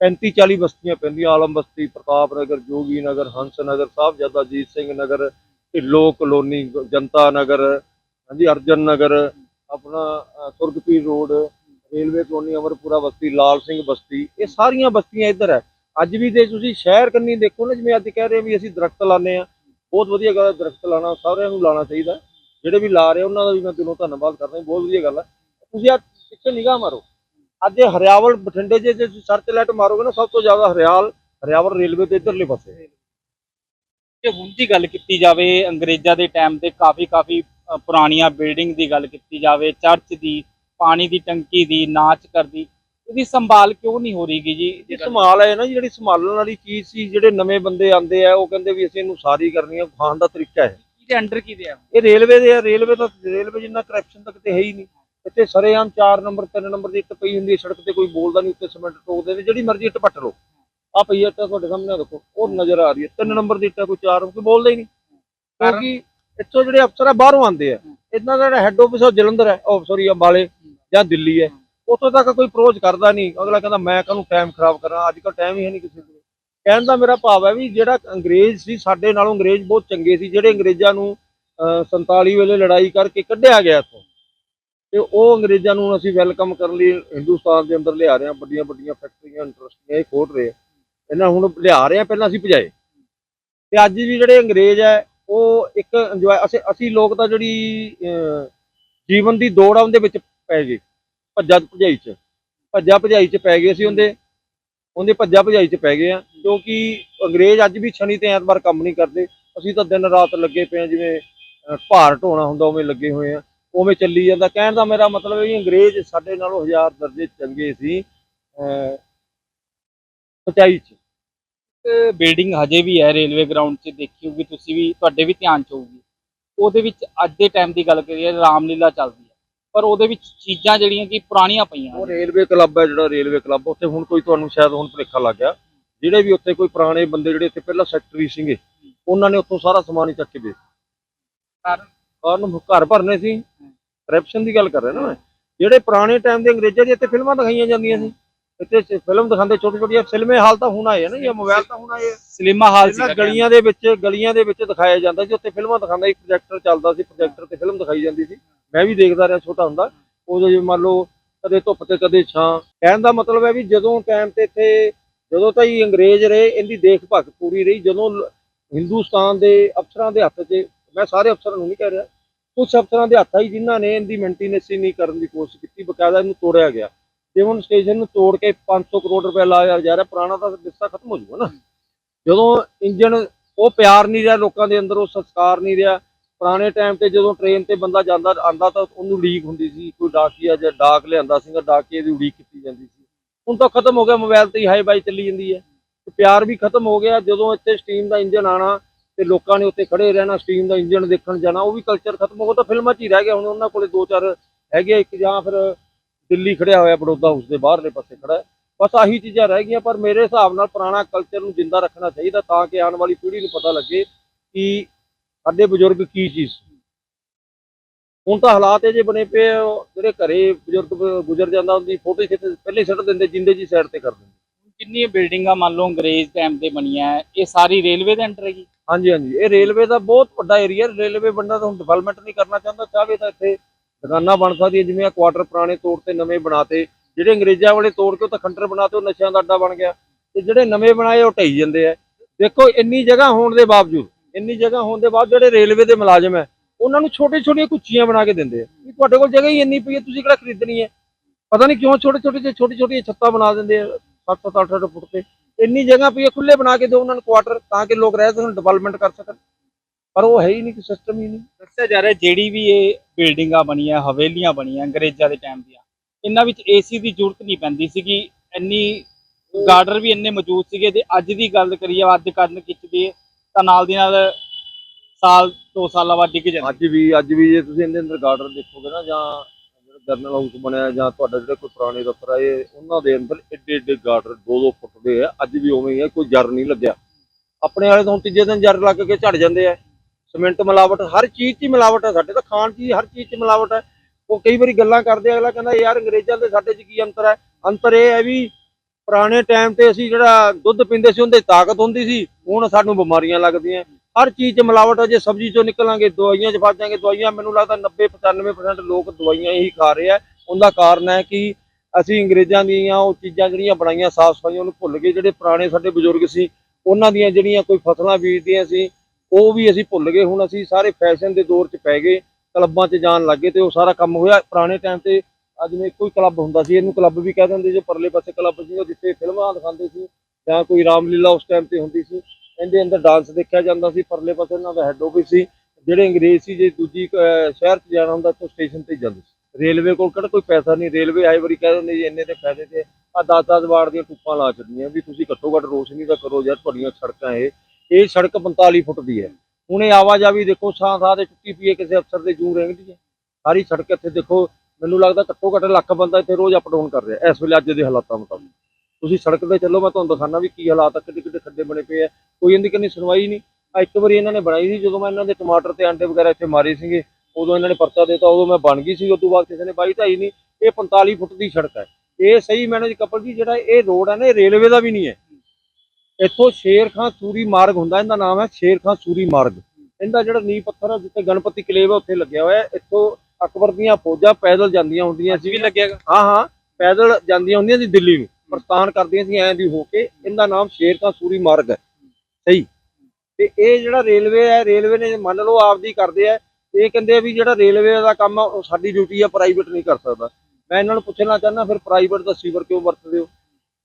B: 35 40 ਬਸਤੀਆਂ ਪੈਂਦੀਆਂ। ਆਲਮ ਬਸਤੀ ਪ੍ਰਤਾਪ ਨਗਰ ਜੋਗੀ ਨਗਰ ਹੰਸ ਨਗਰ ਸਾਹਿਬਜ਼ਾਦਾ ਅਜੀਤ ਸਿੰਘ ਨਗਰ ਢਿੱਲੋ ਕਲੋਨੀ ਜਨਤਾ ਨਗਰ ਹਾਂਜੀ ਅਰਜਨ ਨਗਰ ਆਪਣਾ ਅ, Surgapir road railway colony Amarpura Basti Lal Singh Basti ਇਹ ਸਾਰੀਆਂ ਬਸਤੀਆਂ ਇੱਧਰ ਹੈ। ਅੱਜ ਵੀ ਜੇ ਤੁਸੀਂ ਸ਼ਹਿਰ ਕੰਨੀ ਦੇਖੋ ਨਾ, ਜਿਵੇਂ ਅੱਜ ਕਹਿ ਰਹੇ ਵੀ ਅਸੀਂ ਦਰਖਤ ਲਾਉਂਦੇ ਆ ਬਹੁਤ ਵਧੀਆ ਗੱਲ ਹੈ ਦਰਖਤ ਲਾਣਾ ਸਾਰਿਆਂ ਨੂੰ ਲਾਣਾ ਚਾਹੀਦਾ। ਜਿਹੜੇ ਵੀ ਲਾ ਰਹੇ ਉਹਨਾਂ ਦਾ ਵੀ ਮੈਂ ਦਿਲੋਂ ਧੰਨਵਾਦ ਕਰਦਾ ਬਹੁਤ ਵਧੀਆ ਗੱਲ ਹੈ ਤੁਸੀਂ ਆ ਪਿੱਛੇ ਨਿਗਾਹ ਮਾਰੋ। ਅੱਜ ਇਹ ਹਰਿਆਵਲ ਬਠਿੰਡੇ 'ਚ ਜੇ ਤੁਸੀਂ ਸਰਚ ਲਾਈਟ ਮਾਰੋਗੇ ਨਾ, ਸਭ ਤੋਂ ਜ਼ਿਆਦਾ ਹਰਿਆਲ, ਹਰਿਆਵਲ ਰੇਲਵੇ ਦੇ ਇੱਧਰਲੇ ਪਾਸੇ। ਹੈ।
A: ਜੇ ਹੁਣ ਦੀ ਗੱਲ ਕੀਤੀ ਜਾਵੇ, ਅੰਗਰੇਜ਼ਾਂ ਦੇ ਟਾਈਮ ਤੇ ਕਾਫੀ ਕਾਫੀ ਪੁਰਾਣੀਆਂ ਬਿਲਡਿੰਗ ਦੀ ਗੱਲ ਕੀਤੀ ਜਾਵੇ, ਚਰਚ ਦੀ, ਪਾਣੀ ਦੀ ਟੰਕੀ ਦੀ, ਨਾਚ ਕਰਦੀ ਇਹਦੀ ਸੰਭਾਲ ਕਿਉਂ ਨਹੀਂ ਹੋ ਰਹੀਗੀ ਜੀ?
B: ਇਹ ਸੰਭਾਲ ਹੈ ਨਾ ਜਿਹੜੀ ਸੰਭਾਲਣ ਵਾਲੀ ਚੀਜ਼ ਸੀ ਜਿਹੜੇ ਨਵੇਂ ਬੰਦੇ ਆਉਂਦੇ ਆ ਉਹ ਕਹਿੰਦੇ ਵੀ ਅਸੀਂ ਇਹਨੂੰ ਸਾਰੀ ਕਰਨੀ ਹੈ ਖਾਣ ਦਾ ਤਰੀਕਾ ਹੈ।
A: ਇਹਦੇ ਅੰਡਰ ਕੀ ਦੇ ਆ?
B: ਇਹ ਰੇਲਵੇ ਦੇ ਆ ਰੇਲਵੇ ਤਾਂ ਰੇਲਵੇ ਜਿੰਨਾ ਕਰਪਸ਼ਨ ਤਾਂ ਕਿਤੇ ਹੈ ਹੀ ਨਹੀਂ। ਇੱਥੇ ਸਰੇਆਮ 4 ਨੰਬਰ 3 ਨੰਬਰ ਦੀ ਇੱਟ ਪਈ ਹੁੰਦੀ ਸੜਕ ਤੇ ਕੋਈ ਬੋਲਦਾ ਨਹੀਂ ਉੱਤੇ ਸਿਮੈਂਟ ਠੋਕਦੇ ਨੇ ਜਿਹੜੀ ਮਰਜ਼ੀ ਇੱਟ ਪੱਟ ਲਓ। ਆ ਪਈ ਇੱਟ ਤੁਹਾਡੇ ਸਾਹਮਣੇ ਦੇਖੋ ਉਹ ਨਜ਼ਰ ਆ ਰਹੀ ਹੈ। 3 ਨੰਬਰ ਦੀ ਇੱਟ ਕੋਈ 4 ਕੋਈ ਬੋਲਦਾ ਹੀ ਨਹੀਂ। ਕਿਉਂਕਿ ਇੱਥੋਂ ਜਿਹੜੇ ਅਫਸਰ ਆ ਬਾਹਰੋਂ ਆਉਂਦੇ ਆ। ਇਹਨਾਂ ਦਾ ਜਿਹੜਾ ਹੈੱਡ ਆਫਿਸ ਉਹ ਜਲੰਧਰ ਹੈ ਉਹ ਸੌਰੀ ਅੰਬਾਲੇ ਜਾਂ ਦਿੱਲੀ ਹੈ। ਉੱਥੋਂ ਤੱਕ ਕੋਈ ਅਪਰੋਚ ਕਰਦਾ ਨਹੀਂ। ਅਗਲਾ ਕਹਿੰਦਾ, ਮੈਂ ਕਾਹਨੂੰ ਟਾਈਮ ਖਰਾਬ ਕਰਾਂ, ਅੱਜ ਕੱਲ੍ਹ ਟਾਈਮ ਹੀ ਹੈ ਨਹੀਂ ਕਿਸੇ ਕੋਲ। ਕਹਿਣ ਦਾ ਮੇਰਾ ਭਾਵ ਹੈ ਵੀ ਜਿਹੜਾ ਅੰਗਰੇਜ਼ ਸੀ, ਸਾਡੇ ਨਾਲੋਂ ਅੰਗਰੇਜ਼ ਬਹੁਤ ਚੰਗੇ ਸੀ, ਜਿਹੜੇ ਅੰਗਰੇਜ਼ਾਂ ਨੂੰ, ਅਹ 47 ਵੇਲੇ ਲੜਾਈ ਕਰਕੇ ਕੱਢਿਆ ਗਿਆ ਇੱਥੋਂ। ਤੇ ਉਹ ਅੰਗਰੇਜ਼ਾਂ ਨੂੰ ਅਸੀਂ ਵੈਲਕਮ ਕਰਨ ਲਈ ਹਿੰਦੁਸਤਾਨ ਦੇ ਅੰਦਰ ਲਿਆ ਰਹੇ ਹਾਂ, ਵੱਡੀਆਂ ਵੱਡੀਆਂ ਫੈਕਟਰੀਆਂ ਇੰਡਸਟਰੀਆਂ ਇਹ ਖੋਲ ਰਹੇ ਇਹਨਾਂ ਹੁਣ ਲਿਆ ਰਹੇ ਆ ਪਹਿਲਾਂ ਅਸੀਂ ਭਜਾਏ। ਤੇ ਅੱਜ ਵੀ ਜਿਹੜੇ ਅੰਗਰੇਜ਼ ਹੈ, ਉਹ ਇੱਕ ਇੰਜੋਏ ਅਸੀਂ ਅਸੀਂ ਲੋਕ ਤਾਂ ਜਿਹੜੀ ਜੀਵਨ ਦੀ ਦੌੜ ਆ, ਉਹਦੇ ਵਿੱਚ ਪੈ ਗਏ। ਭੱਜਾ ਭਜਾਈ ਚ। ਭੱਜਾ ਭਜਾਈ ਚ ਪੈ ਗਏ ਸੀ ਉਹਦੇ। ਉਹਦੇ ਭੱਜਾ ਭਜਾਈ ਚ ਪੈ ਗਏ ਆ। ਕਿਉਂਕਿ ਅੰਗਰੇਜ਼ ਅੱਜ ਵੀ ਸ਼ਨੀ ਤੇ ਐਤਵਾਰ ਕੰਮ ਨਹੀਂ ਕਰਦੇ। ਅਸੀਂ ਤਾਂ ਦਿਨ ਰਾਤ ਲੱਗੇ ਪਏ ਆ ਜਿਵੇਂ ਭਾਰ ਢੋਣਾ ਹੁੰਦਾ ਉਵੇਂ ਲੱਗੇ ਹੋਏ ਆ। ਉਵੇਂ ਚੱਲੀ ਜਾਂਦਾ। ਕਹਿਣ ਦਾ ਮੇਰਾ ਮਤਲਬ ਹੈ ਵੀ ਅੰਗਰੇਜ਼ ਸਾਡੇ ਨਾਲੋਂ ਹਜ਼ਾਰ ਦਰਜੇ ਚੰਗੇ ਸੀ ਅਹ, ਸੱਚਾਈ ਚ।
A: ਬਿਲਡਿੰਗ ਹਜੇ ਵੀ ਹੈ ਰੇਲਵੇ ਗਰਾਊਂਡ 'ਚ ਦੇਖੀ ਹੋਊਗੀ ਤੁਸੀਂ ਵੀ ਤੁਹਾਡੇ ਵੀ ਧਿਆਨ 'ਚ ਹੋਊਗੀ। ਉਹਦੇ ਵਿੱਚ ਅੱਜ ਦੇ ਟਾਈਮ ਦੀ ਗੱਲ ਕਰੀਏ ਰਾਮਲੀਲਾ ਚੱਲਦੀ ਹੈ ਪਰ ਉਹਦੇ ਵਿੱਚ ਚੀਜ਼ਾਂ ਜਿਹੜੀਆਂ ਕਿ ਪੁਰਾਣੀਆਂ ਪਈਆਂ
B: ਉਹ। ਰੇਲਵੇ ਕਲੱਬ ਹੈ ਜਿਹੜਾ ਰੇਲਵੇ ਕਲੱਬ ਉੱਥੇ ਹੁਣ ਕੋਈ ਤੁਹਾਨੂੰ ਸ਼ਾਇਦ ਹੁਣ ਭੁਲੇਖਾ ਲੱਗ ਗਿਆ। ਜਿਹੜੇ ਵੀ ਉੱਥੇ ਕੋਈ ਪੁਰਾਣੇ ਬੰਦੇ ਜਿਹੜੇ ਇੱਥੇ ਪਹਿਲਾਂ ਸੈਕਟਰੀ ਸੀਗੇ ਉਹਨਾਂ ਨੇ ਉੱਥੋਂ ਸਾਰਾ ਸਮਾਨ ਹੀ ਚੱਕ ਕੇ ਦੇ
A: ਕਾਰਨ?
B: ਕਾਰਨ ਘਰ ਭਰਨੇ ਸੀ। ਕਰਪਸ਼ਨ ਦੀ ਗੱਲ ਕਰ ਰਿਹਾ ਨਾ ਮੈਂ। ਜਿਹੜੇ ਪੁਰਾਣੇ ਟਾਈਮ ਦੇ ਅੰਗਰੇਜ਼ਾਂ ਦੀ ਇੱਥੇ ਫਿਲਮਾਂ ਦਿਖਾਈਆਂ ਜਾਂਦੀਆਂ ਸੀ। ਇੱਥੇ ਫਿਲਮ ਦਿਖਾਉਂਦੇ ਛੋਟੀ ਛੋਟੀਆਂ ਫਿਲਮੇ ਹਾਲ ਤਾਂ ਹੁਣ ਆਏ ਨਾ ਇਹ ਮੋਬਾਈਲ ਤਾਂ ਹੁਣ ਆਏ
A: ਸਿਨੇਮਾ ਹਾਲ ਸੀ
B: ਗਲੀਆਂ ਦੇ ਵਿੱਚ ਗਲੀਆਂ ਦੇ ਵਿੱਚ ਦਿਖਾਇਆ ਜਾਂਦਾ ਸੀ। ਉੱਥੇ ਫਿਲਮਾਂ ਦਿਖਾਉਂਦਾ ਇੱਕ ਪ੍ਰੋਜੈਕਟਰ ਚੱਲਦਾ ਸੀ ਪ੍ਰੋਜੈਕਟਰ ਤੇ ਫਿਲਮ ਦਿਖਾਈ ਜਾਂਦੀ ਸੀ। ਮੈਂ ਵੀ ਦੇਖਦਾ ਰਿਹਾ ਛੋਟਾ ਹੁੰਦਾ, ਉਦੋਂ ਜੇ ਮੰਨ ਲਓ ਕਦੇ ਧੁੱਪ ਤੇ ਕਦੇ ਛਾਂ, ਕਹਿਣ ਦਾ ਮਤਲਬ ਹੈ ਵੀ ਜਦੋਂ ਟਾਈਮ ਤੇ ਇੱਥੇ, ਜਦੋਂ ਤਾਈ ਅੰਗਰੇਜ਼ ਰਹੇ, ਇਹਦੀ ਦੇਖਭਾਲ ਪੂਰੀ ਰਹੀ, ਜਦੋਂ ਹਿੰਦੁਸਤਾਨ ਦੇ ਅਫਸਰਾਂ ਦੇ ਹੱਥ 'ਚ, ਮੈਂ ਸਾਰੇ ਅਫਸਰਾਂ ਨੂੰ ਨਹੀਂ ਕਹਿ ਰਿਹਾ ਕੁਝ ਅਫਸਰਾਂ ਦੇ ਹੱਥ ਆਈ ਜਿਨ੍ਹਾਂ ਨੇ ਇਹਦੀ ਮੇਨਟੇਨੈਂਸ ਹੀ ਨਹੀਂ ਕਰਨ ਦੀ ਕੋਸ਼ਿਸ਼ ਕੀਤੀ, ਬਕਾਇਦਾ ਇਹਨੂੰ ਤੋੜਿਆ ਗਿਆ। ਤੇ ਹੁਣ ਸਟੇਸ਼ਨ ਨੂੰ ਤੋੜ ਕੇ 500 ਕਰੋੜ ਰੁਪਏ ਲਾਇਆ ਜਾ ਰਿਹਾ, ਪੁਰਾਣਾ ਤਾਂ ਵਿਰਸਾ ਖਤਮ ਹੋ ਜਾਊਗਾ ਨਾ। ਜਦੋਂ ਇੰਜਨ ਉਹ ਪਿਆਰ ਨਹੀਂ ਰਿਹਾ ਲੋਕਾਂ ਦੇ ਅੰਦਰ, ਉਹ ਸੰਸਕਾਰ ਨਹੀਂ ਰਿਹਾ ਪੁਰਾਣੇ ਟਾਈਮ ਤੇ ਜਦੋਂ ਟ੍ਰੇਨ ਤੇ ਬੰਦਾ ਜਾਂਦਾ ਆਂਦਾ ਤਾਂ ਉਹਨੂੰ ਲੀਕ ਹੁੰਦੀ ਸੀ ਕੋਈ ਡਾਕੀਆ ਜਾਂ ਡਾਕ ਲਿਆਂਦਾ ਸੀਗਾ ਡਾਕੀਏ ਦੀ ਉਡੀਕ ਕੀਤੀ ਜਾਂਦੀ ਸੀ। ਹੁਣ ਤਾਂ ਖਤਮ ਹੋ ਗਿਆ ਮੋਬਾਈਲ ਤੇ ਹੀ ਹਾਈ ਬਾਈ ਚੱਲੀ ਜਾਂਦੀ ਹੈ। ਪਿਆਰ ਵੀ ਖਤਮ ਹੋ ਗਿਆ ਜਦੋਂ ਇੱਥੇ ਸਟੀਮ ਦਾ ਇੰਜਨ ਆਣਾ ਤੇ ਲੋਕਾਂ ਨੇ ਉੱਥੇ ਖੜੇ ਰਹਿਣਾ ਸਟੀਮ ਦਾ ਇੰਜਨ ਦੇਖਣ ਜਾਣਾ ਉਹ ਵੀ ਕਲਚਰ ਖਤਮ ਹੋ ਗਿਆ। ਤਾਂ ਫਿਲਮਾਂ 'ਚ ਹੀ ਰਹਿ ਗਿਆ ਹੁਣ ਉਹਨਾਂ ਕੋਲੇ ਦੋ ਚਾਰ ਹੈਗੇ ਆ, ਇੱਕ ਜਾਂ ਫਿਰ ਦਿੱਲੀ ਖੜਿਆ ਹੋਇਆ ਬੜੌਦਾ ਹਾਊਸ ਦੇ ਬਾਹਰਲੇ ਪਾਸੇ ਖੜਾ ਬਸ ਆਹੀ ਚੀਜ਼ਾਂ ਰਹਿ ਗਈਆਂ ਪਰ ਮੇਰੇ ਹਿਸਾਬ ਨਾਲ ਪੁਰਾਣਾ ਕਲਚਰ ਨੂੰ ਜਿੰਦਾ ਰੱਖਣਾ ਚਾਹੀਦਾ ਤਾਂ ਕਿ ਆਉਣ ਵਾਲੀ ਪੀੜ੍ਹੀ ਨੂੰ ਪਤਾ ਲੱਗੇ ਕਿ ਸਾਡੇ ਬਜ਼ੁਰਗ ਕੀ ਚੀਜ਼? ਸੀ ਹੁਣ ਤਾਂ ਹਾਲਾਤ ਇਹ ਜੇ ਬਣੇ ਪਏ ਜਿਹੜੇ ਘਰੇ ਬਜ਼ੁਰਗ ਗੁਜ਼ਰ ਜਾਂਦਾ ਉਹਦੀ ਫੋਟੋ ਖਿੱਚ ਪਹਿਲੇ ਸੁੱਟ ਦਿੰਦੇ ਜਿੰਦੇ ਜੀ ਸਾਈਡ ਤੇ ਕਰ ਦਿੰਦੇ।
A: ਕਿੰਨੀਆਂ ਬਿਲਡਿੰਗਾਂ ਮੰਨ ਲਓ ਅੰਗਰੇਜ਼ ਟਾਈਮ ਤੇ ਬਣੀਆਂ ਇਹ ਸਾਰੀ ਰੇਲਵੇ ਦੇ ਅੰਡਰ ਹੈਗੀ?
B: ਹਾਂਜੀ ਹਾਂਜੀ ਇਹ ਰੇਲਵੇ ਦਾ ਬਹੁਤ ਵੱਡਾ ਏਰੀਆ ਰੇਲਵੇ ਬੰਦਾ ਤਾਂ ਹੁਣ ਡਿਵੈਲਪਮੈਂਟ ਨਹੀਂ ਕਰਨਾ ਚਾਹੁੰਦਾ ਚਾਹਵੇ ਤਾਂ ਇੱਥੇ ਦੁਕਾਨਾਂ ਬਣ ਸਕਦੀਆਂ ਜਿਵੇਂ ਆ ਕੁਆਟਰ ਪੁਰਾਣੇ ਤੌਰ ਤੇ ਨਵੇਂ ਬਣਾਤੇ ਜਿਹੜੇ ਅੰਗਰੇਜ਼ਾਂ ਵਾਲੇ ਤੋੜ ਕੇ ਉਹ ਤਾਂ ਖੰਡਰ ਬਣਾਤੇ ਉਹ ਨਸ਼ਿਆਂ ਦਾ ਅੱਡਾ ਬਣ ਗਿਆ। ਤੇ ਜਿਹੜੇ ਨਵੇਂ ਬਣਾਏ ਉਹ ਢਈ ਜਾਂਦੇ ਆ। ਦੇਖੋ ਇੰਨੀ ਜਗ੍ਹਾ ਹੋਣ ਦੇ ਬਾਵਜੂਦ ਇੰਨੀ ਜਗ੍ਹਾ ਹੋਣ ਦੇ ਬਾਅਦ ਜਿਹੜੇ ਰੇਲਵੇ ਦੇ ਮੁਲਾਜ਼ਮ ਹੈ, ਉਹਨਾਂ ਨੂੰ ਛੋਟੇ ਛੋਟੀਆਂ ਕੁੱਚੀਆਂ ਬਣਾ ਕੇ ਦਿੰਦੇ ਆ। ਵੀ ਤੁਹਾਡੇ ਕੋਲ ਜਗ੍ਹਾ ਹੀ ਇੰਨੀ ਪਈ ਹੈ, ਤੁਸੀਂ ਕਿਹੜਾ ਖਰੀਦਣੀ ਹੈ? ਪਤਾ ਨਹੀਂ ਕਿਉਂ ਛੋਟੇ ਛੋਟੇ ਜਿਹੇ ਛੋਟੀ ਛੋਟੀਆਂ ਛੱਤਾਂ ਬਣਾ ਦਿੰਦੇ ਆ 7-7 8-8 ਫੁੱਟ ਤੇ। ਇੰਨੀ ਜਗ੍ਹਾ ਪਈ ਹੈ ਖੁੱਲੇ ਬਣਾ ਕੇ ਦਿਓ ਉਹਨਾਂ ਨੂੰ ਕੁਆਟਰ ਤਾਂ ਕਿ ਲੋਕ ਰਹਿ ਸਕਣ ਡਿਵੈਲਪਮੈਂਟ ਕਰ ਸਕਣ। ਪਰ ਉਹ ਹੈ ਹੀ ਨਹੀਂ ਕਿ ਸਿਸਟਮ ਹੀ ਨਹੀਂ।
A: ਦੱਸਿਆ ਜਾ ਰਿਹਾ, ਜਿਹੜੀ ਵੀ ਇਹ ਬਿਲਡਿੰਗਾਂ ਬਣੀਆਂ, ਹਵੇਲੀਆਂ ਬਣੀਆਂ, ਅੰਗਰੇਜ਼ਾਂ ਦੇ ਟਾਈਮ ਦੀਆਂ, ਇਹਨਾਂ ਵਿੱਚ ਏਸੀ ਦੀ ਜ਼ਰੂਰਤ ਨਹੀਂ ਪੈਂਦੀ ਸੀਗੀ। ਇੰਨੀ ਗਾਰਡਰ ਵੀ ਇੰਨੇ ਮੌਜੂਦ ਸੀਗੇ ਤੇ ਅੱਜ ਦੀ ਗੱਲ ਕਰੀਏ, ਅੱਜ ਕਰਨ ਖਿੱਚਦੀ ਤਾਂ ਨਾਲ ਦੀ ਨਾਲ ਸਾਲ, ਦੋ ਸਾਲਾਂ ਬਾਅਦ ਡਿੱਗ ਜਾਂਦੀ।
B: ਅੱਜ ਵੀ ਅੱਜ ਵੀ ਜੇ ਤੁਸੀਂ ਇਹਦੇ ਅੰਦਰ ਗਾਰਡਨ ਦੇਖੋਗੇ ਨਾ ਜਾਂ ਜਿਹੜਾ ਜਰਨਲ ਹਾਊਸ ਬਣਿਆ ਜਾਂ ਤੁਹਾਡਾ ਜਿਹੜਾ ਕੋਈ ਪੁਰਾਣੇ ਦਫ਼ਤਰ ਆ, ਇਹ ਉਹਨਾਂ ਦੇ ਅੰਦਰ ਏਡੇ ਏਡੇ ਗਾਰਡਰ 2-2 ਫੁੱਟ ਦੇ ਆ। ਅੱਜ ਵੀ ਉਵੇਂ ਹੀ ਆ, ਕੋਈ ਜਰ ਨਹੀਂ ਲੱਗਿਆ। ਆਪਣੇ ਵਾਲੇ ਤੋਂ ਤੀਜੇ ਦਿਨ ਜਰ ਲੱਗ ਕੇ ਝੜ ਜਾਂਦੇ ਆ। ਸੀਮੈਂਟ ਮਿਲਾਵਟ, ਹਰ ਚੀਜ਼ 'ਚ ਮਿਲਾਵਟ ਹੈ ਸਾਡੇ ਤਾਂ, ਖਾਣ 'ਚ ਹਰ ਚੀਜ਼ 'ਚ ਮਿਲਾਵਟ ਹੈ ਉਹ ਕਈ ਵਾਰੀ ਗੱਲਾਂ ਕਰਦੇ ਅਗਲਾ ਕਹਿੰਦਾ, ਯਾਰ ਅੰਗਰੇਜ਼ਾਂ ਦੇ ਸਾਡੇ 'ਚ ਕੀ ਅੰਤਰ ਹੈ ਅੰਤਰ ਇਹ ਹੈ ਵੀ ਪੁਰਾਣੇ ਟਾਈਮ ਤੇ ਅਸੀਂ ਜਿਹੜਾ ਦੁੱਧ ਪੀਂਦੇ ਸੀ, ਉਹਦੇ 'ਚ ਤਾਕਤ ਹੁੰਦੀ ਸੀ, ਹੁਣ ਸਾਨੂੰ ਬਿਮਾਰੀਆਂ ਲੱਗਦੀਆਂ। ਹਰ ਚੀਜ਼ 'ਚ ਮਿਲਾਵਟ ਹੈ ਜੇ ਸਬਜ਼ੀ 'ਚੋਂ ਨਿਕਲਾਂਗੇ, ਦਵਾਈਆਂ 'ਚ ਫਸ ਜਾਾਂਗੇ, ਦਵਾਈਆਂ ਮੈਨੂੰ ਲੱਗਦਾ 90 95% ਲੋਕ ਦਵਾਈਆਂ ਹੀ ਖਾ ਰਹੇ ਆ। ਉਹਦਾ ਕਾਰਨ ਹੈ ਕਿ ਅਸੀਂ ਅੰਗਰੇਜ਼ਾਂ ਦੀਆਂ ਉਹ ਚੀਜ਼ਾਂ ਜਿਹੜੀਆਂ ਬਣਾਈਆਂ ਸਾਫ਼ ਸਫਾਈਆਂ ਉਹਨੂੰ ਭੁੱਲ ਗਏ, ਜਿਹੜੇ ਪੁਰਾਣੇ ਸਾਡੇ ਬਜ਼ੁਰਗ ਸੀ, ਉਹਨਾਂ ਦੀਆਂ ਜਿਹੜੀਆਂ ਕੋਈ ਫਸਲਾਂ ਬੀਜਦੀਆਂ ਸੀ, ਉਹ ਵੀ ਅਸੀਂ ਭੁੱਲ ਗਏ। ਹੁਣ ਅਸੀਂ ਸਾਰੇ ਫੈਸ਼ਨ ਦੇ ਦੌਰ 'ਚ ਪੈ ਗਏ, ਕਲੱਬਾਂ 'ਚ ਜਾਣ ਲੱਗੇ ਤੇ ਉਹ ਸਾਰਾ ਕੰਮ ਹੋਇਆ। ਪੁਰਾਣੇ ਟਾਈਮ ਤੇ ਜਿਵੇਂ ਕੋਈ ਕਲੱਬ ਹੁੰਦਾ ਸੀ, ਇਹਨੂੰ ਕਲੱਬ ਵੀ ਕਹਿ ਦਿੰਦੇ ਜੇ ਪਰਲੇ ਪਾਸੇ ਕਲੱਬ ਸੀ, ਉਹ ਜਿੱਥੇ ਫਿਲਮਾਂ ਦਿਖਾਉਂਦੇ ਸੀ, ਜਾਂ ਕੋਈ ਰਾਮਲੀਲਾ ਉਸ ਟਾਈਮ ਤੇ ਹੁੰਦੀ ਸੀ, ਇਹਦੇ ਅੰਦਰ ਡਾਂਸ ਦੇਖਿਆ ਜਾਂਦਾ ਸੀ, ਪਰਲੇ ਪਾਸੇ ਇਹਨਾਂ ਦਾ ਹੈੱਡ ਆਫਿਸ ਸੀ, ਜਿਹੜੇ ਅੰਗਰੇਜ਼ ਸੀ, ਜੇ ਦੂਜੀ ਸ਼ਹਿਰ 'ਚ ਜਾਣਾ ਹੁੰਦਾ, ਤਾਂ ਸਟੇਸ਼ਨ ਤੇ ਜਾਂਦੇ ਸੀ। ਰੇਲਵੇ ਕੋਲ ਕਿਹੜਾ ਕੋਈ ਪੈਸਾ ਨਹੀਂ ਰੇਲਵੇ ਆਈ ਵਾਰੀ ਕਹਿ ਦਿੰਦੇ ਜੀ ਇੰਨੇ ਦੇ ਪੈਸੇ ਤੇ ਆ 10-10 ਵਾਰ ਦੀਆਂ ਟੁੱਪਾਂ ਲਾ ਛੱਡੀਆਂ, ਵੀ ਤੁਸੀਂ ਘੱਟੋ ਘੱਟ ਰੋਸ਼ਨੀ ਦਾ ਕਰੋ ਯਾਰ, ਤੁਹਾਡੀਆਂ ਸੜਕਾਂ ਇਹ ਇਹ ਸੜਕ 45 ਫੁੱਟ ਦੀ ਹੈ। ਹੁਣ ਇਹ ਆਵਾਜਾਈ ਦੇਖੋ ਸਾਹ ਸਾਹ ਦੇ ਟੁੱਟੀ ਪਈ ਹੈ, ਕਿਸੇ ਅਫਸਰ ਦੇ ਜੂ ਰਹਿੰਦੀ ਹੈ। ਸਾਰੀ ਸੜਕ ਇੱਥੇ ਦੇਖੋ ਮੈਨੂੰ ਲੱਗਦਾ ਘੱਟੋ ਘੱਟ ਲੱਖ ਬੰਦਾ ਇੱਥੇ ਰੋਜ਼ ਅਪ ਡਾਊਨ ਕਰ ਰਿਹਾ, ਇਸ ਵੇਲੇ ਅੱਜ ਦੇ ਹਾਲਾਤਾਂ ਮੁਤਾਬਕ। ਤੁਸੀਂ ਸੜਕ ਤੇ ਚੱਲੋ, ਮੈਂ ਤੁਹਾਨੂੰ ਦਿਖਾਣਾ ਵੀ ਕੀ ਹਾਲਾਤ ਆ ਕਿੱਡੇ ਕਿੱਡੇ ਖੱਡੇ ਬਣੇ ਪਏ ਆ। ਕੋਈ ਇਹਦੀ ਕਿੰਨੀ ਸੁਣਵਾਈ ਨਹੀਂ। ਆ ਇੱਕ ਵਾਰੀ ਇਹਨਾਂ ਨੇ ਬਣਾਈ ਸੀ, ਜਦੋਂ ਮੈਂ ਇਹਨਾਂ ਦੇ ਟਮਾਟਰ ਤੇ ਆਂਡੇ ਵਗੈਰਾ ਇੱਥੇ ਮਾਰੇ ਸੀਗੇ, ਉਦੋਂ ਇਹਨਾਂ ਨੇ ਪਰਚਾ ਦਿੱਤਾ, ਉਦੋਂ ਮੈਂ ਬਣ ਗਈ ਸੀ ਉਸ ਤੋਂ ਬਾਅਦ ਕਿਸੇ ਨੇ ਬਾਈ ਢਾਈ ਨਹੀਂ, ਇਹ 45 ਫੁੱਟ ਦੀ ਸੜਕ ਹੈ ਇਹ ਸਹੀ ਮੈਨੇਜ ਕਪਲ ਜੀ, ਜਿਹੜਾ ਇਹ ਰੋਡ ਹੈ ਨਾ, ਇਹ ਰੇਲਵੇ ਦਾ ਵੀ ਨਹੀਂ ਹੈ। ਇੱਥੋਂ ਸ਼ੇਰ ਖਾਂ ਸੂਰੀ ਮਾਰਗ ਹੁੰਦਾ, ਇਹਦਾ ਨਾਮ ਹੈ ਸ਼ੇਰ ਖਾਂ ਸੂਰੀ ਮਾਰਗ। ਇਹਦਾ ਜਿਹੜਾ ਨੀਂਹ ਪੱਥਰ ਹੈ ਜਿੱਥੇ ਗਣਪਤੀ ਕਲੇਵ ਹੈ ਉੱਥੇ ਲੱਗਿਆ ਹੋਇਆ ਹੈ। ਇੱਥੋਂ ਅਕਬਰ ਦੀਆਂ ਫੌਜਾਂ ਪੈਦਲ ਜਾਂਦੀਆਂ ਹੁੰਦੀਆਂ ਸੀ।
A: ਵੀ ਲੱਗੇਗਾ
B: ਹਾਂ ਹਾਂ ਪੈਦਲ ਜਾਂਦੀਆਂ ਹੁੰਦੀਆਂ ਸੀ ਦਿੱਲੀ ਨੂੰ। ਪ੍ਰਸਥਾਨ ਕਰਦੀਆਂ ਸੀ ਐਂ ਦੀ ਹੋ ਕੇ ਇਹਦਾ ਨਾਮ ਸ਼ੇਰ ਖਾਂ ਸੂਰੀ ਮਾਰਗ ਹੈ। ਸਹੀ? ਤੇ ਇਹ ਜਿਹੜਾ ਰੇਲਵੇ ਹੈ ਰੇਲਵੇ ਨੇ ਮੰਨ ਲਓ ਆਪਦੀ ਕਰਦੇ ਆ ਇਹ ਕਹਿੰਦੇ ਆ ਵੀ ਜਿਹੜਾ ਰੇਲਵੇ ਦਾ ਕੰਮ ਆ ਉਹ ਸਾਡੀ ਡਿਊਟੀ ਆ ਪ੍ਰਾਈਵੇਟ ਨਹੀਂ ਕਰ ਸਕਦਾ। ਮੈਂ ਇਹਨਾਂ ਨੂੰ ਪੁੱਛਣਾ ਚਾਹੁੰਦਾ ਫਿਰ ਪ੍ਰਾਈਵੇਟ ਦਾ ਸੀਵਰ ਕਿਉਂ ਵਰਤਦੇ ਹੋ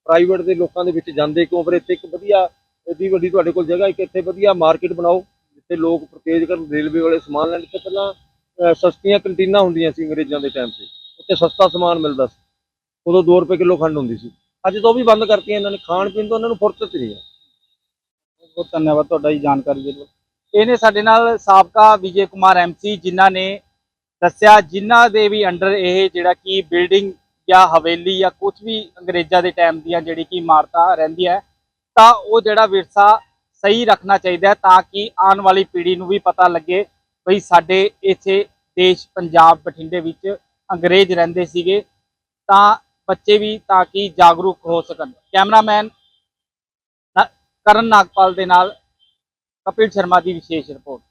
B: ਪ੍ਰਾਈਵੇਟ ਦੇ ਲੋਕਾਂ ਦੇ ਵਿੱਚ ਜਾਂਦੇ ਕਿਉਂ? ਫਿਰ ਇੱਥੇ ਇੱਕ ਵਧੀਆ ਏਡੀ ਵੱਡੀ ਤੁਹਾਡੇ ਕੋਲ ਜਗ੍ਹਾ ਇੱਕ ਇੱਥੇ ਵਧੀਆ ਮਾਰਕੀਟ ਬਣਾਓ ਜਿੱਥੇ ਲੋਕ ਪਰਚੇਜ ਕਰਨ ਰੇਲਵੇ ਵਾਲੇ ਸਮਾਨ ਲੈਣ। ਇੱਥੇ ਪਹਿਲਾਂ ਅਹ, ਸਸਤੀਆਂ ਕੰਟੀਨਾਂ ਹੁੰਦੀਆਂ ਸੀ ਅੰਗਰੇਜ਼ਾਂ ਦੇ ਟਾਈਮ ਤੇ ਉੱਥੇ ਸਸਤਾ ਸਮਾਨ ਮਿਲਦਾ ਸੀ। ਉਦੋਂ 2 ਰੁਪਏ ਕਿਲੋ ਖੰਡ ਹੁੰਦੀ ਸੀ। ਅੱਜ ਤਾਂ ਉਹ ਵੀ ਬੰਦ ਕਰਤੀਆਂ ਇਹਨਾਂ ਨੇ ਖਾਣ ਪੀਣ ਤੋਂ ਇਹਨਾਂ ਨੂੰ ਫੁਰਸਤ ਨਹੀਂ ਹੈ।
A: ਬਹੁਤ ਧੰਨਵਾਦ ਤੁਹਾਡਾ ਜੀ ਜਾਣਕਾਰੀ ਦੇ ਲਈ। ਇਹ ਨੇ ਸਾਡੇ ਨਾਲ ਸਾਬਕਾ ਵਿਜੇ ਕੁਮਾਰ ਐਮਸੀ ਜਿਨ੍ਹਾਂ ਨੇ ਦੱਸਿਆ ਜਿਨ੍ਹਾਂ ਦੇ ਵੀ ਅੰਡਰ ਇਹ ਜਿਹੜਾ ਕਿ ਬਿਲਡਿੰਗ ਜਾਂ ਹਵੇਲੀ ਜਾਂ ਕੁਝ ਵੀ ਅੰਗਰੇਜ਼ਾਂ ਦੇ ਟਾਈਮ ਦੀਆਂ ਜਿਹੜੀ ਕਿ ਇਮਾਰਤਾਂ ਰਹਿੰਦੀਆਂ ਹੈ, ਤਾਂ ਉਹ ਜਿਹੜਾ ਵਿਰਸਾ ਸਹੀ ਰੱਖਣਾ ਚਾਹੀਦਾ ਹੈ ਤਾਂ ਕਿ ਆਉਣ ਵਾਲੀ ਪੀੜ੍ਹੀ ਨੂੰ ਵੀ ਪਤਾ ਲੱਗੇ। ਬਈ ਸਾਡੇ ਇੱਥੇ ਦੇਸ਼ ਪੰਜਾਬ ਬਠਿੰਡੇ ਵਿੱਚ ਅੰਗਰੇਜ਼ ਰਹਿੰਦੇ ਸੀਗੇ, ਤਾਂ ਬੱਚੇ ਵੀ ਤਾਂ ਕਿ ਜਾਗਰੂਕ ਹੋ ਸਕਣ। ਕੈਮਰਾਮੈਨ ਕਰਨ ਨਾਗਪਾਲ ਦੇ ਨਾਲ ਕਪਿਲ ਸ਼ਰਮਾ ਦੀ ਵਿਸ਼ੇਸ਼ ਰਿਪੋਰਟ।